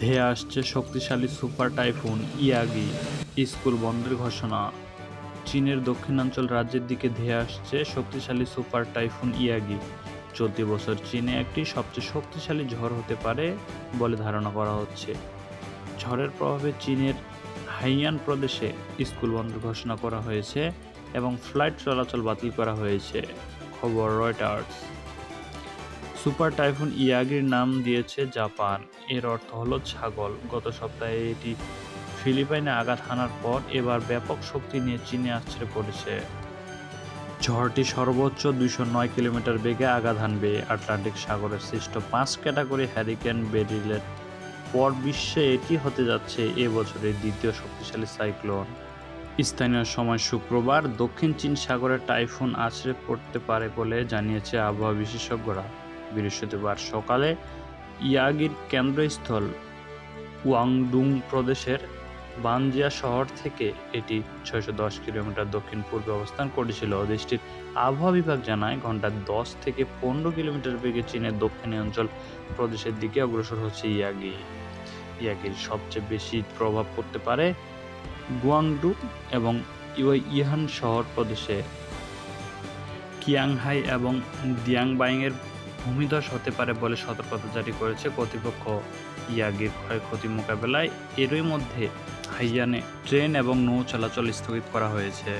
ধেয়ে আসছে শক্তিশালী সুপার টাইফুন ইয়াগি, স্কুল বন্ধের ঘোষণা। চীনের দক্ষিণাঞ্চল রাজ্যের দিকে ধেয়ে আসছে শক্তিশালী সুপার টাইফুন ইয়াগি। চলতি বছর চীনে একটি সবচেয়ে শক্তিশালী ঝড় হতে পারে বলে ধারণা করা হচ্ছে। ঝড়ের প্রভাবে চীনের হাইয়ান প্রদেশে স্কুল বন্ধের ঘোষণা করা হয়েছে এবং ফ্লাইট চলাচল বাতিল করা হয়েছে। খবর রয়টার্স। সুপার টাইফুন ইয়াগির নাম দিয়েছে জাপান। এর অর্থ হলো ছাগল। গত সপ্তাহে এটি ফিলিপাইনে আঘাত হানার পর এবার ব্যাপক শক্তি নিয়ে চীনে আছড়ে পড়েছে। ঝড়টি সর্বোচ্চ দুইশো নয় কিলোমিটার বেগে আঘাত হানবে। আটলান্টিক সাগরের সৃষ্ট পাঁচ ক্যাটাগরি হ্যারিকেন বেরিলের পর বিশ্বে এটি হতে যাচ্ছে এ বছরের দ্বিতীয় শক্তিশালী সাইক্লোন। স্থানীয় সময় শুক্রবার দক্ষিণ চীন সাগরে টাইফুন আছড়ে পড়তে পারে বলে জানিয়েছে আবহাওয়া বিশেষজ্ঞরা। বৃহস্পতিবার সকালে ইয়াগির কেন্দ্রস্থল ওয়াংডুং প্রদেশের বানজিয়া শহর থেকে এটি ছয়শো দশ কিলোমিটার দক্ষিণ পূর্বে অবস্থান করেছিল। দেশটির আবহাওয়া বিভাগ জানায় ঘন্টায় দশ থেকে পনেরো কিলোমিটার বেগে চীনের দক্ষিণী অঞ্চল প্রদেশের দিকে অগ্রসর হচ্ছে ইয়াগি। ইয়াগির সবচেয়ে বেশি প্রভাব পড়তে পারে গুয়াংডু এবং ইহান শহর প্রদেশে। কিয়াংহাই এবং দিয়াংবাইংয়ের ভূমিধস হতে পারে বলে সতর্কতা জারি করেছে কর্তৃপক্ষ। ইয়াগির ক্ষয়ক্ষতি মোকাবেলায় এরই মধ্যে হাইয়ানে ট্রেন এবং নৌ চলাচল স্থগিত করা হয়েছে।